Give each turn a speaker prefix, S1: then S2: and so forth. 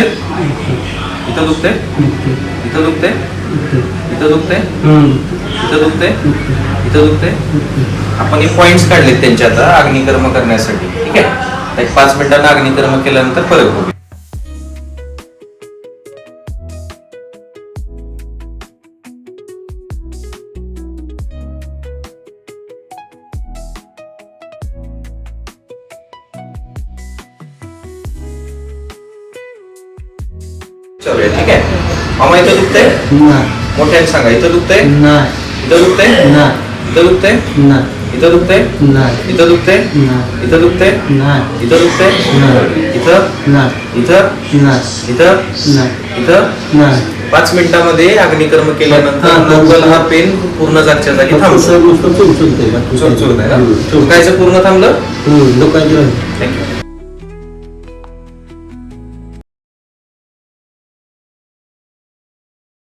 S1: इथं दुखते? इथं दुखते? इथं दुखते? इथं दुखते? इथं दुखते? आपण हे पॉइंट्स काढलेत त्यांच्या आता अग्निकर्म करण्यासाठी. ठीक आहे? एक पाच मिनिटांना अग्निकर्म केल्यानंतर फरक होईल ठीक आहे? मामा इथं दुखतंय? मोठ्याने सांगा इथं दुखतंय? इथं दुखतंय? इथं दुखतंय? इथं दुखतंय? इथं दुखतंय? इथं दुखतंय? इथं दुखतंय? इथं? इथं? इथं? इथं? पाच मिनिटामध्ये अग्निकर्म केल्यानंतर
S2: हा, हा.
S1: हा पेन पूर्ण जागच्या जागी थांबतो. चुरचुरत आहे. ना? चुरकायचं पूर्ण थांबलं?
S2: लोकांची
S1: थँक्यू